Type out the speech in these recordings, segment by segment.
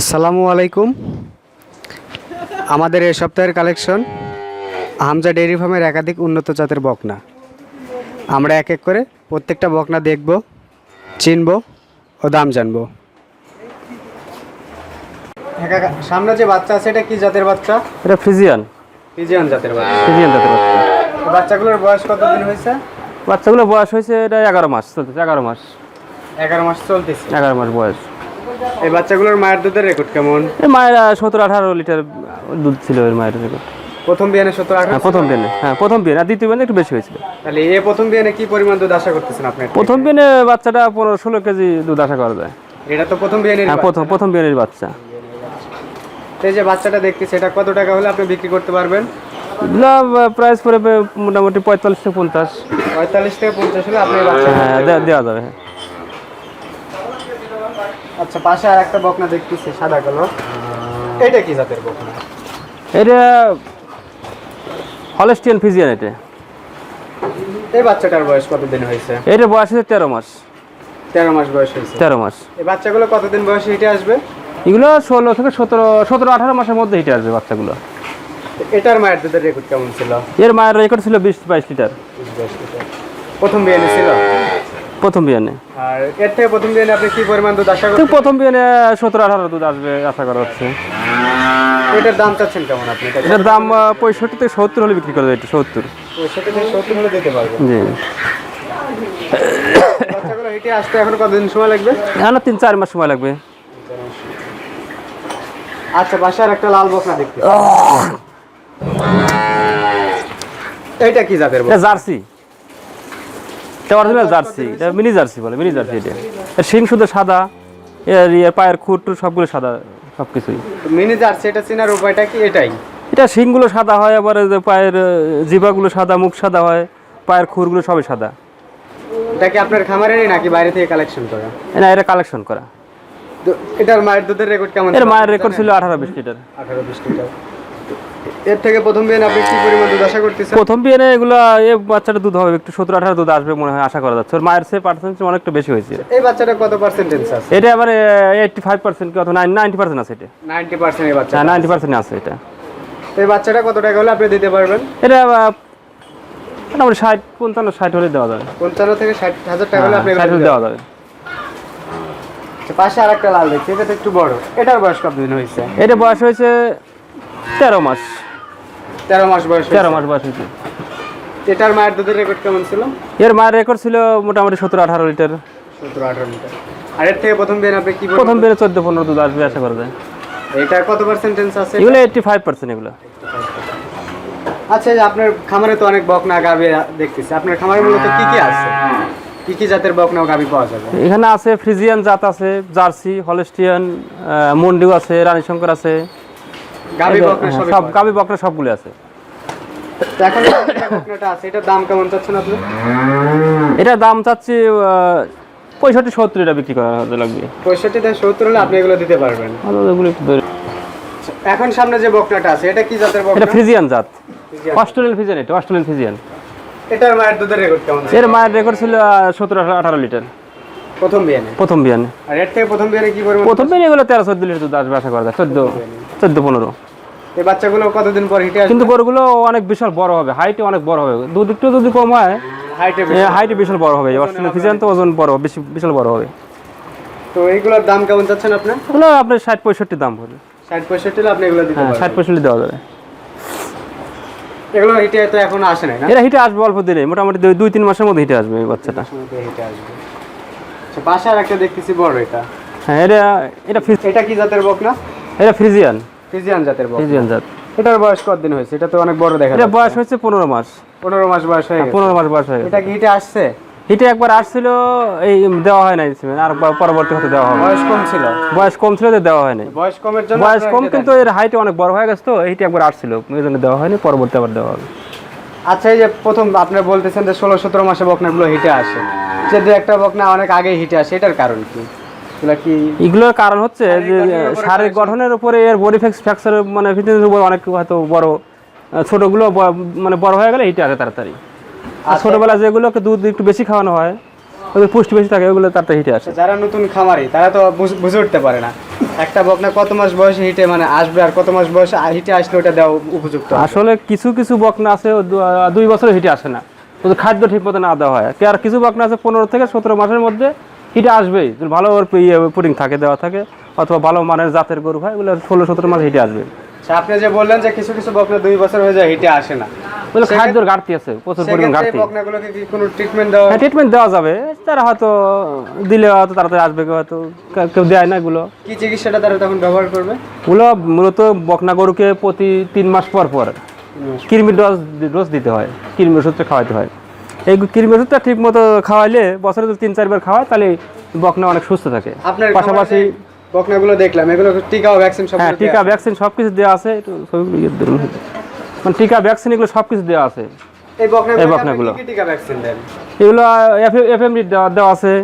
আসসালামু আলাইকুম। আমাদের এই সপ্তাহের কালেকশন হামজা ডেইরি ফার্মের একাধিক উন্নত জাতের বকনা। আমরা এক এক করে প্রত্যেকটা বকনা দেখব চিনব ও দাম জানব। সামনে যে বাচ্চা আছে এটা কি জাতের বাচ্চা? এটা ফিজিয়ান। ফিজিয়ান জাতের বাচ্চা। ফিজিয়ান জাতের বাচ্চা। বাচ্চাগুলোর বয়স কতদিন হয়েছে? বাচ্চাগুলোর বয়স হয়েছে এটা এগারো মাস চলতেছে এগারো মাস। এগারো মাস চলতেছে। এগারো মাস বয়স। এই বাচ্চাগুলোর মায়ের দুধের রেকর্ড কেমন? মায়ের সতেরো আঠারো লিটার দুধ ছিল ওর মায়ের রেকর্ড প্রথম বিয়ানে সত্তর আঠারো হ্যাঁ প্রথম বিয়ানে হ্যাঁ প্রথম বিয়ান আর দ্বিতীয় বিয়ানে একটু বেশি হয়েছিল। তাহলে এ প্রথম বিয়ানে কি পরিমাণ দুধ আশা করতেছেন আপনি? প্রথম বিয়ানে বাচ্চাটা পনেরো ষোলো কেজি দুধ আশা করা যায়। এটা তো প্রথম বিয়ানের হ্যাঁ প্রথম প্রথম বিয়ানের বাচ্চা। এই যে বাচ্চাটা দেখতেছি এটা কত টাকা হলে আপনি বিক্রি করতে পারবেন? এগুলো প্রাইস পড়বে মোটামুটি পঁয়তাল্লিশ থেকে পঞ্চাশ। পঁয়তাল্লিশ থেকে পঞ্চাশ হলে আপনি বাচ্চা হ্যাঁ দেওয়া যাবে হ্যাঁ। আচ্ছা পাশে আর একটা বকনা দেখতেছি সাদা কালো। এটা কি জাতের বকনা? এটা হলেস্টিয়ান ফিজিয়ান এটা। এই বাচ্চাটার বয়স কতদিন হয়েছে? এটা বয়স হচ্ছে তেরো মাস। তেরো মাস বয়স হয়েছে। তেরো মাস। এই বাচ্চাগুলো কতদিন বয়সে হিটে আসবে? এগুলো ষোলো থেকে সতেরো সতেরো আঠারো মাসের মধ্যে হিটে আসবে বাচ্চাগুলো। এটার মায়ের দুধের রেকর্ড কেমন ছিল? এর মায়ের রেকর্ড ছিল বিশ বাইশ লিটার। প্রথম বিয়ানে ছিল প্রথম বিয়ানে আর এর থেকে প্রথম বিয়ানে আপনি কি পরিমাণ দুধ আশা করছেন? প্রথম বিয়ানে সতেরো আঠারো দুধ আসবে আশা করা হচ্ছে। এটার দাম চাচ্ছেন কেমন আপনি? এটার দাম পঁয়ষট্টি থেকে সত্তর হলে বিক্রি করে এটা সত্তর। সেটা থেকে সত্তর হলে দিতে পারবেন। জি। বাচ্চাগুলো হিটে আসতে এখন কতদিন সময় লাগবে? না তিন চার মাস সময় লাগবে। আচ্ছা একটা লাল বকনা দেখতে। এইটা কি জাতের জার্সি। এটা অরিজিনাল জার্সি এটা মিনি জার্সি বলে মিনি জার্সি এটা। শিং শুধু সাদা এর পায়ের খুঁট সবগুলো সাদা সব কিছুই মিনি জার্সি এটা চেনার উপায়টা কি এটাই? এটা শিংগুলো সাদা হয় আবার যে পায়ের জিবাগুলো সাদা মুখ সাদা হয় পায়ের খুরগুলো সবই সাদা। এটা কি আপনার খামারেরই নাকি বাইরে থেকে কালেকশন করা? না এটা কালেকশন করা। এটার মায়ের দুধের রেকর্ড কেমন এর মায়ের রেকর্ড ছিল আঠারো বিশ লিটার। আঠারো বিশ লিটার। এর থেকে প্রথম দিন আপনি কি পরিমাণ দুধ আশা করতেছেন? প্রথম বিয়ে এগুলো এ বাচ্চাটা দুধ হবে একটু সতেরো আঠারো দুধ আসবে মনে হয় আশা করা যাচ্ছে। ওর মায়ের সে পার্সেন্ট অনেকটা বেশি হয়েছে। এই বাচ্চাটা কত পার্সেন্টেজ আছে? এটা আবার এইটটি ফাইভ পার্সেন্ট কি অথবা নাইনটি পার্সেন্ট আছে এটা। নাইনটি পার্সেন্ট এই বাচ্চা হ্যাঁ নাইনটি পার্সেন্ট আছে এটা। এই বাচ্চাটা কত টাকা হলে আপনি দিতে পারবেন? এটা মোটামুটি ষাট পঞ্চান্ন ষাট হলে দেওয়া যাবে। পঞ্চান্ন থেকে ষাট হাজার টাকা হলে আপনি ষাট হলে দেওয়া যাবে। পাশে আর একটা লাল দেখছি এটা একটু বড়। এটার বয়স কতদিন হয়েছে? এটা বয়স হয়েছে তেরো মাস। তেরো মাস বয়স তেরো। মাস বয়স হয়েছে। এটার মায়ের দুধের রেকর্ড কেমন ছিল? এর মায়ের রেকর্ড ছিল মোটামুটি সতেরো আঠারো লিটার। সতেরো আঠারো লিটার। আর এর থেকে প্রথম দিন আপনি কি? প্রথম বেড়ে চোদ্দ পনেরো দুধ আসবে আশা করা যায়। এটা কত পার্সেন্টেজ আছে? এগুলো এইটটি ফাইভ পার্সেন্ট এগুলো। আচ্ছা আপনার খামারে তো অনেক বকনা গাবি দেখতেছি। আপনার খামারে মূলত কি কি আছে? কি কি জাতের বকনা গাবি পাওয়া যাবে? এখানে আছে ফ্রিজিয়ান জাত আছে জার্সি হলেস্টিয়ান মন্ডিও আছে রানী শঙ্কর আছে। সব গাবি বকরা সবগুলো আছে। যায়। তো এখন যে বকনাটা আছে এটার দাম কেমন চাচ্ছেন আপনি? এটার দাম চাচ্ছি পঁয়ষট্টি সত্তর এটা বিক্রি করা লাগবে। পঁয়ষট্টি সত্তর হলে আপনি এগুলো দিতে পারবেন। ভালো এগুলো একটু ধরে- এখন সামনে যে বকনাটা আছে এটা কি জাতের এটা ফ্রিজিয়ান জাত। ফ্রিজিয়ান। অস্ট্রেলিয়ান ফিজিয়ান এটা অস্ট্রেলিয়ান ফিজিয়ান এটার মায়ের দুধের রেকর্ড কেমন এর মায়ের রেকর্ড ছিল সতেরো আঠারো লিটার। প্রথম বিয়ানে? প্রথম বিয়ানে। আর এর থেকে প্রথম বিয়ানে কি করবেন প্রথম বিয়ানে এগুলো তেরো চোদ্দ লিটার দুধ আসবে আশা করা যায় চোদ্দ। চোদ্দ পনেরো। এই বাচ্চাগুলো কতদিন পর হিটে কিন্তু গরুগুলো অনেক বিশাল বড় হবে হাইটে অনেক বড় হবে। দুধ একটু যদি কম হয় হাইটে বিশাল। বড় হবে। অস্ট্রেলিয়ান ফিজিয়ান তো ওজন বড় বেশি বিশাল বড় হবে। তো এইগুলোর দাম কেমন চাচ্ছেন আপনি? এগুলো আপনার ষাট পঁয়ষট্টি দাম পড়বে ষাট পঁয়ষট্টি আপনি এগুলো দিতে হ্যাঁ ষাট পঁয়ষট্টি দেওয়া যাবে। এগুলো হিটে তো এখনও আসে না? এরা হিটে আসবে অল্প দিনে মোটামুটি দুই- তিন মাসের মধ্যে হিটে আসবে এই বাচ্চাটা। হিটে আসবে। আচ্ছা পাশে আর একটা দেখতেছি বড় এটা। হ্যাঁ এটা এটা এটা কি জাতের বকনা? এটা ফ্রিজিয়ান। ফিজিয়ান জাতের বক ফ্রিজিয়ান জাত। এটার বয়স কতদিন হয়েছে? এটা তো অনেক বড় দেখা এটা বয়স হচ্ছে পনেরো মাস। পনেরো মাস বয়স হয়ে পনেরো মাস বয়স হয়ে এটা কি হিটে আসছে? হিটে একবার আসছিল এই দেওয়া হয় নাই আর পরবর্তী হতে দেওয়া হবে। বয়স কম ছিল। বয়স কম ছিল দেওয়া হয়নি। বয়স কমের জন্য বয়স কম কিন্তু এর হাইটে অনেক বড় হয়ে গেছে তো এইটা একবার আসছিল। এই জন্য দেওয়া হয়নি পরবর্তী আবার দেওয়া হবে। আচ্ছা এই যে প্রথম আপনি বলতেছেন যে ষোলো সতেরো মাসে বকনাগুলো হিটে আসে। যে দু একটা বকনা অনেক আগে হিটে আসে এটার কারণ কি? এগুলোর কারণ হচ্ছে যে শারীরিক গঠনের উপরে এর বডি ফ্যাক্সার মানে ফিটনেসের উপর অনেক হয়তো বড় ছোটগুলো মানে বড় হয়ে গেলে এইটা আসে তাড়াতাড়ি। আর ছোটবেলা যেগুলোকে দুধ একটু বেশি খাওয়ানো হয় ওদের পুষ্টি বেশি থাকে ওগুলো তারটা হিটে আসে। যারা নতুন খামারি তারা তো বুঝে উঠতে পারে না। একটা বকনা কত মাস বয়সে হিটে মানে আসবে আর কত মাস বয়সে হিটে আসলে ওটা দেওয়া উপযুক্ত আসলে কিছু কিছু বকনা আছে দুই বছর হিটে আসে না। ওদের খাদ্য ঠিক মতো না দেওয়া হয়। আর কিছু বকনা আছে পনেরো থেকে সতেরো মাসের মধ্যে হিটে আসবেই ভালো ওর ইয়ে পুডিং থাকে দেওয়া থাকে অথবা ভালো মানের জাতের গরু হয় ওগুলো ষোলো সতেরো মাস হিটে আসবে। আচ্ছা, আপনি যে বললেন যে কিছু কিছু বকনা দুই বছর হয়ে যায় হিটে আসে না। খাদ্যর ঘাটতি আছে প্রচুর পরিমাণ ঘাটতি। বকনাগুলোকে কি কোনো ট্রিটমেন্ট দেওয়া হ্যাঁ ট্রিটমেন্ট দেওয়া যাবে। তারা হয়তো দিলে হয়তো তাড়াতাড়ি আসবে হয়তো কেউ দেয় না এগুলো। কি চিকিৎসাটা তারা তখন ব্যবহার করবে? ওগুলো মূলত বকনা গরুকে প্রতি তিন মাস পর পর কৃমির ডোজ ডোজ দিতে হয় কৃমি ওষুধটা খাওয়াতে হয়। এই কৃমি ওষুধটা ঠিক মতো খাওয়াইলে বছরে যদি তিন চারবার খাওয়ায় তাহলে বকনা অনেক সুস্থ থাকে। আপনার পাশাপাশি বকনাগুলো দেখলাম এগুলো টিকা ভ্যাকসিন সব হ্যাঁ টিকা ভ্যাকসিন সব কিছু দেওয়া আছে একটু ইয়ে ধরুন। মানে টিকা ভ্যাকসিন এগুলো সব কিছু দেওয়া আছে। এই বকনাগুলো। টিকা ভ্যাকসিন দেন? এগুলো এফ এম দেওয়া দেওয়া আছে।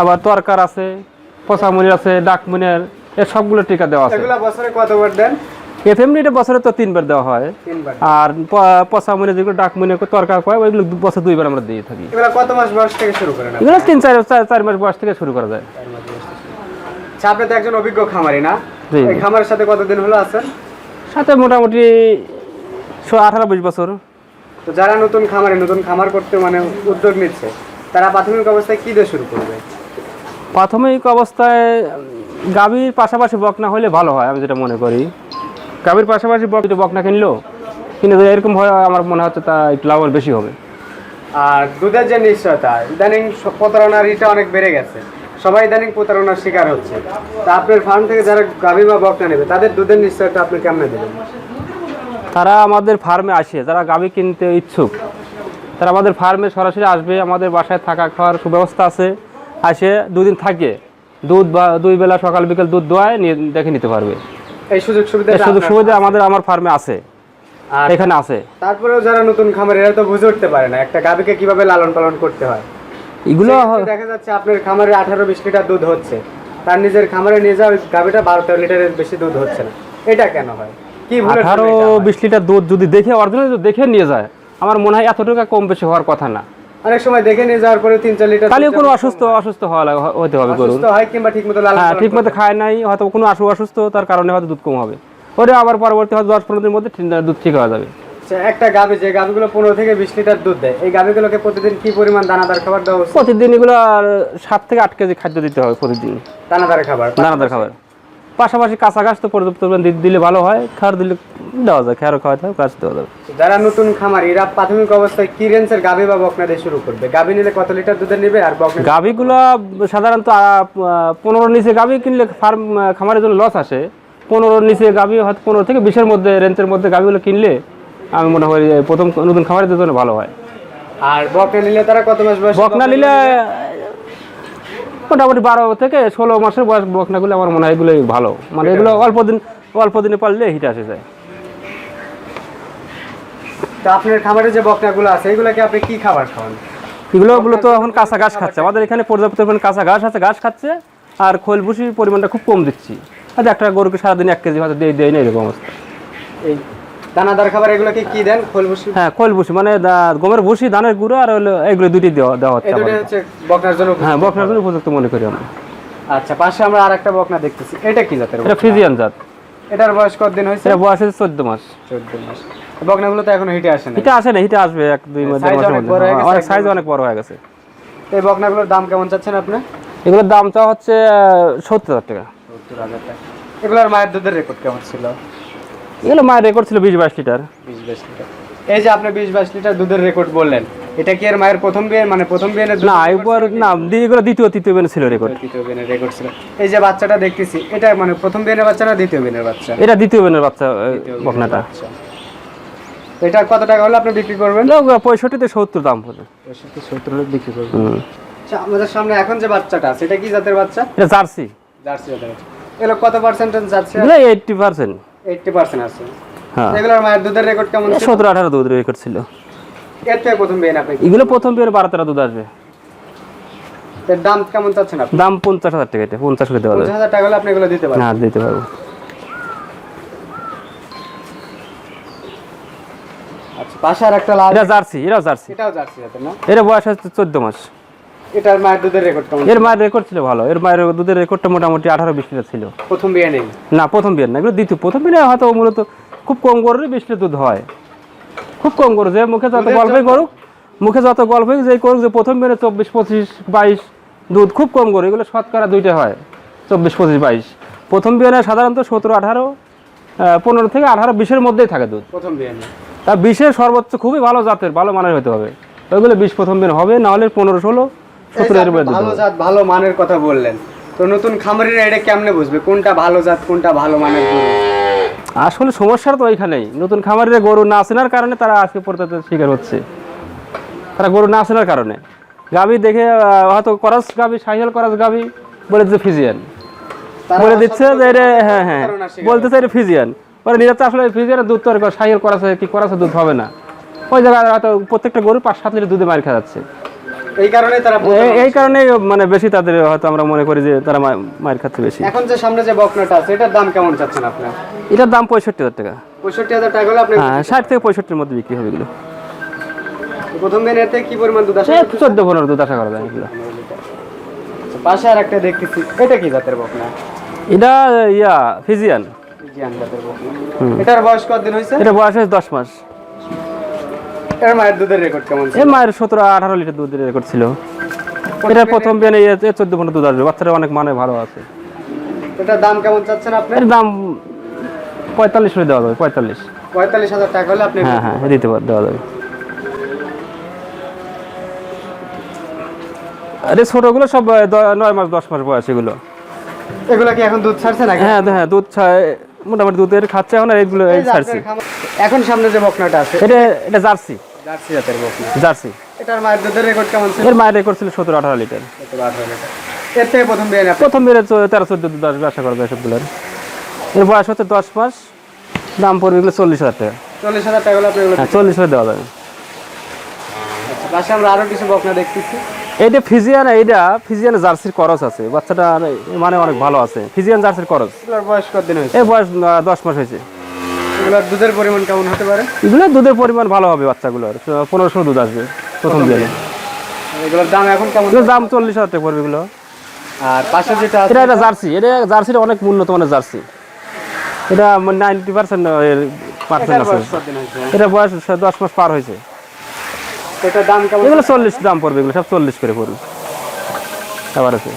আবার তরকার আছে পচামুনি আছে ডাকমুনির এ সবগুলো টিকা দেওয়া আছে। এগুলো বছরে কতবার দেন? এফ এম বছরে তো তিনবার দেওয়া হয়। আর প- পচামুনি যেগুলো ডাকমুনি তরকার কয় ওইগুলো বছর দুইবার আমরা দিয়ে থাকি। কত মাস বয়স থেকে শুরু করেন এগুলো তিন চার চার- মাস বয়স থেকে শুরু করা যায়। আচ্ছা আপনি তো একজন অভিজ্ঞ খামারি না? এই খামারের সাথে কতদিন হলো আছেন? সাথে মোটামুটি আঠারো বিশ বছর। তো যারা নতুন খামারে নতুন খামার করতে মানে উদ্যোগ নিচ্ছে তারা প্রাথমিক অবস্থায় কি দিয়ে শুরু করবে? প্রাথমিক অবস্থায় গাভীর পাশাপাশি বকনা হলে ভালো হয় আমি যেটা মনে করি। গাভীর পাশাপাশি বক যদি বকনা কিনলো। কিনে যদি এরকম হয় আমার মনে হচ্ছে তা একটু লাভ বেশি হবে। আর দুধের যে নিশ্চয়তা ইদানিং প্রতারণার ইটা অনেক বেড়ে গেছে। সবাই ইদানিং প্রতারণার শিকার হচ্ছে। তা আপনার ফার্ম থেকে যারা গাভী বা বকনা নেবে তাদের দুধের নিশ্চয়তা আপনি কেমনে দেবেন? তারা আমাদের ফার্মে আসে যারা গাভী কিনতে ইচ্ছুক। তারা আমাদের ফার্মে সরাসরি আসবে আমাদের বাসায় থাকা খাওয়ার সুব্যবস্থা আছে। আসে দুদিন থাকে। দুধ বা দুই বেলা সকাল বিকেল দুধ দোয়ায় নিয়ে দেখে নিতে পারবে। এই সুযোগ সুবিধা সুযোগ সুবিধা আমাদের আমার ফার্মে আছে। এখানে আছে। তারপরেও যারা নতুন খামার এরা তো বুঝে উঠতে পারে না। একটা গাভীকে কীভাবে লালন পালন করতে হয়? এগুলো দেখা যাচ্ছে আপনার খামারে আঠারো বিশ লিটার দুধ হচ্ছে। তার নিজের খামারে নিয়ে যাওয়া গাভীটা বারো তেরো লিটারের বেশি দুধ হচ্ছে না। এটা কেন হয়? কি আঠারো বিশ লিটার দুধ যদি দেখে অরিজিনাল দেখে নিয়ে যায় আমার মনে হয় এতটুকু কম বেশি হওয়ার কথা না। অনেক সময় দেখে নিয়ে যাওয়ার পরে তিন চার লিটার তাহলে কোনো অসুস্থ অসুস্থ হওয়া হতে হবে অসুস্থ হয় কিংবা ঠিক মতো লালন হ্যাঁ খায় নাই হয়তো কোনো অসুস্থ তার কারণে হয়তো দুধ কম হবে। ওটা আবার পরবর্তী হয়তো দশ পনেরো দিনের মধ্যে দুধ ঠিক হয়ে যাবে। আচ্ছা, একটা গাভী যে গাভীগুলো পনেরো থেকে বিশ লিটার দুধ দেয় এই গাভীগুলোকে প্রতিদিন কি পরিমাণ দানাদার খাবার দেওয়া প্রতিদিন এগুলো আর সাত থেকে আট কেজি খাদ্য দিতে হবে প্রতিদিন। দানাদার খাবার? দানাদার খাবার। পাশাপাশি কাঁচা ঘাস তো পর্যাপ্ত দিলে ভালো হয় খাওয়ার দিলে দেওয়া যায় খেয়ারও খাওয়াতে হবে গাছ দেওয়া যাবে। যারা নতুন খামার এরা প্রাথমিক অবস্থায় কি রেঞ্জের গাভী বা বকনা দিয়ে শুরু করবে? গাভী নিলে কত লিটার দুধের নেবে আর বকনা গাভিগুলো সাধারণত পনেরো নিচে গাভী কিনলে ফার্ম খামারের জন্য লস আসে। পনেরো নিচে গাভী হয়তো পনেরো থেকে বিশের মধ্যে রেঞ্জের মধ্যে গাভীগুলো কিনলে আমি মনে হয় প্রথম নতুন খামারের জন্য ভালো হয়। আর বকনা নিলে তারা কত মাস বয়স? বকনা নিলে মোটামুটি বারো থেকে ষোলো মাসের বয়স বকনাগুলো আমার মনে হয় এগুলোই ভালো। মানে এগুলো অল্প দিন অল্প দিনে পারলে হিট আসে যায়। তো আপনার খামারে যে বকনাগুলো আছে এগুলোকে আপনি কি খাবার খাওয়ান? এগুলো গুলো তো এখন কাঁচা ঘাস খাচ্ছে। আমাদের এখানে পর্যাপ্ত পরিমাণ কাঁচা ঘাস আছে ঘাস খাচ্ছে আর খোল ভুসির পরিমাণটা খুব কম দিচ্ছি। আর একটা গরুকে সারাদিন এক কেজি হয়তো দিয়ে দেয় না এরকম অবস্থা। এই দানাদার খাবার এগুলোকে কি দেন? খোল ভুসি? হ্যাঁ খোল ভুসি মানে গমের ভুসি ধানের গুঁড়ো আর হলো এগুলো দুটি দেওয়া দেওয়া হচ্ছে হচ্ছে বকনার জন্য হ্যাঁ বকনার জন্য উপযুক্ত মনে করি আমরা। আচ্ছা পাশে আমরা আরেকটা বকনা দেখতেছি। এটা কি জাতের এটা বকনা? ফ্রিজিয়ান জাত। এটার বয়স কতদিন হয়েছে? এটা বয়স হচ্ছে চোদ্দ মাস। চোদ্দ মাস। বকনাগুলো তো এখনও হিটে আসে না এটা আসে না এটা আসবে এক দুই মাস দেড় মাসের মধ্যে। হয়ে অনেক সাইজ অনেক বড় হয়ে গেছে। এই বকনাগুলোর দাম কেমন চাচ্ছেন আপনি? এগুলোর দামটা হচ্ছে সত্তর হাজার টাকা। সত্তর হাজার টাকা। এগুলোর মায়ের দুধের রেকর্ড কেমন ছিল? এগুলো মায়ের রেকর্ড ছিল বিশ বাইশ লিটার। বিশ বাইশ লিটার। এই যে আপনি বিশ বাইশ লিটার দুধের রেকর্ড বললেন এটা কি এর মায়ের প্রথম বিয়ে? মানে প্রথম বিয়ের না একবার না এগুলো দ্বিতীয় তৃতীয় বেন ছিল রেকর্ড তৃতীয় বিয়ের রেকর্ড ছিল। এই যে বাচ্চাটা দেখতেছি এটা মানে প্রথম বিয়ের বাচ্চা না দ্বিতীয় বিয়ের বাচ্চা? এটা দ্বিতীয় বেনের বাচ্চা বকনাটা। এটা কত টাকা হলে আপনি বিক্রি করবেন? পঁয়ষট্টি থেকে সত্তর দাম পড়ে সত্তর হলে বিক্রি করবেন। আচ্ছা আমাদের সামনে এখন যে বাচ্চাটা আছে এটা কি জাতের বাচ্চা? এটা জার্সি। জার্সি জাতের বাচ্চা। এগুলো কত পার্সেন্টেজ যাচ্ছে এগুলো এইটটি পার্সেন্ট এইটটি পার্সেন্ট আছে। হ্যাঁ। এগুলোর মায়ের দুধের রেকর্ড কেমন ছিল? রেকর্ড ছিল। এর থেকে প্রথম আপনি। এগুলো প্রথম দুধ আসবে। এর দাম কেমন চাচ্ছেন আপনি? দাম পঞ্চাশ হাজার টাকা এটা পঞ্চাশ করে দেওয়া যাবে টাকা হলে আপনি এগুলো দিতে পারেন হ্যাঁ দিতে পারব। আচ্ছা পাশে আর একটা লাল এটা জার্সি এটাও জার্সি। এটাও জার্সি না? এটা বয়স হচ্ছে চোদ্দ মাস। এটার মায়ের দুধের রেকর্ড কেমন? এর মায়ের রেকর্ড ছিল ভালো। এর মায়ের দুধের রেকর্ডটা মোটামুটি আঠারো বিশ লিটার ছিল। প্রথম বিয়ে নেই? না প্রথম বিয়ের না। এগুলো দ্বিতীয় প্রথম বিয়ে হয়তো মূলত খুব কম গরুরই বিশ লিটার দুধ হয়। খুব কম গরু যে মুখে যত গল্পই করুক মুখে যত গল্পই যে করুক যে প্রথম বিয়ে চব্বিশ পঁচিশ বাইশ দুধ খুব কম গরু। এগুলো শতকরা দুইটা হয় চব্বিশ পঁচিশ বাইশ। প্রথম বিয়ে সাধারণত সতেরো আঠারো পনেরো থেকে আঠারো বিশের মধ্যেই থাকে দুধ। প্রথম বিয়ে তা বিশের সর্বোচ্চ খুবই ভালো জাতের ভালো মানের হতে হবে। ওইগুলো বিশ প্রথম দিন হবে না হলে পনেরো ষোলো মধ্যে ভালো জাত ভালো মানের কথা বললেন। তো নতুন খামারিরা এটা কেমনে বুঝবে? কোনটা ভালো জাত কোনটা ভালো মানের গরু? আসলে সমস্যাটা তো ওইখানেই নতুন খামারিরা গরু না চেনার কারণে তারা আজকে শিকার হচ্ছে। তারা গরু না চেনার কারণে। গাবি দেখে হয়তো করাস গাবি সাইকেল করাস গাবি বলে দিচ্ছে ফিজিয়ান। বলে দিচ্ছে যে এটা হ্যাঁ হ্যাঁ। বলতেছে এটা ফিজিয়ান। পরে নিজের তো আসলে ফিজিয়ানের দুধ তো আর সাইকেল করাছে কি করাছে দুধ হবে না। ওই জায়গায় হয়তো প্রত্যেকটা গরু পাঁচ সাত লিটার দুধে মার খাওয়া যাচ্ছে। এই কারণে তারা এই- কারণে মানে বেশি তাদের হয়তো আমরা মনে করি যে তারা মা- মার খাচ্ছে বেশি। এখন যে সামনে যে বকনাটা আছে এটার দাম কেমন চাচ্ছেন আপনার এটার দাম পঁয়ষট্টি হাজার টাকা। পঁয়ষট্টি হাজার টাকা হলে আপনি হ্যাঁ ষাট থেকে পঁয়ষট্টির মধ্যে বিক্রি হবে এগুলো। প্রথম দিন এতে কি পরিমাণ দুধ আসে? চোদ্দ পনেরো দুধ আশা করা যায় এগুলো। পাশে আর একটা দেখতেছি। এটা কি জাতের বকনা? এটা ইয়া ফিজিয়ান। জিয়ান জাতের বকনা। এটার বয়স কতদিন হয়েছে? এটা বয়স হয়েছে দশ মাস। এর মায়ের দুধের রেকর্ড কেমন এর মায়ের সতেরো আঠারো লিটার দুধের রেকর্ড ছিল। এটা প্রথম বিয়ানে চোদ্দ পনেরো দুধ আসবে। বাচ্চারা অনেক মানে ভালো আছে। এটার দাম কেমন চাচ্ছেন আপনি? এর দাম পঁয়তাল্লিশ দেওয়া যাবে পঁয়তাল্লিশ। পঁয়তাল্লিশ হাজার টাকা হলে আপনি হ্যাঁ হ্যাঁ দিতে পার দেওয়া যাবে। আরে ছোটগুলো সব নয় মাস দশ মাস বয়স এগুলো। এগুলো কি এখন দুধ ছাড়ছে নাকি? হ্যাঁ হ্যাঁ দুধ ছা- মোটামুটি দুধের খাচ্ছে এখন আর এগুলো এই এই ছাড়ছি। এখন সামনে যে বকনাটা আছে। এটা এটা জার্সি। জার্সি জাতের বকনা। জার্সি। এটার মায়ের দুধের রেকর্ড কেমন ছিল? এর মায়ের রেকর্ড ছিল সতেরো আঠারো লিটার। এর থেকে প্রথম বিয়ে প্রথম দুধ আসবে আশা এর বয়স হচ্ছে দশ মাস দাম পড়বে এগুলো চল্লিশ হাজার টাকা। চল্লিশ হাজার টাকা হলে আপনি এগুলো হ্যাঁ দেওয়া যাবে। পাশে আমরা আরও কিছু বকনা দেখতেছি। এইটা ফিজিয়ান এইটা ফিজিয়ান জার্সির করস আছে বাচ্চাটা মানে অনেক ভালো আছে। ফিজিয়ান জার্সির করস বয়স কতদিন হয়েছে? এর বয়স আহ, দশ মাস হয়েছে। এগুলোর দুধের পরিমাণ কেমন হতে পারে? এগুলো দুধের পরিমাণ ভালো হবে বাচ্চাগুলোর। পনেরোশো দুধ আসবে প্রথম দিনে। এগুলোর দাম এখন কেমন? দাম চল্লিশ হাজার টাকা পড়বে এগুলো। আর পাশে যেটা আছে এটা একটা জার্সি। এটা জার্সিটা অনেক উন্নত মানের জার্সি। এটা নাইনটি পার্সেন্ট পার্সেন্ট আছে। এটা বয়স দশ মাস পার হয়েছে। এটার দাম কেমন? এগুলো চল্লিশ দাম পড়বে এগুলো সব চল্লিশ করে পড়বে। আবার আছে।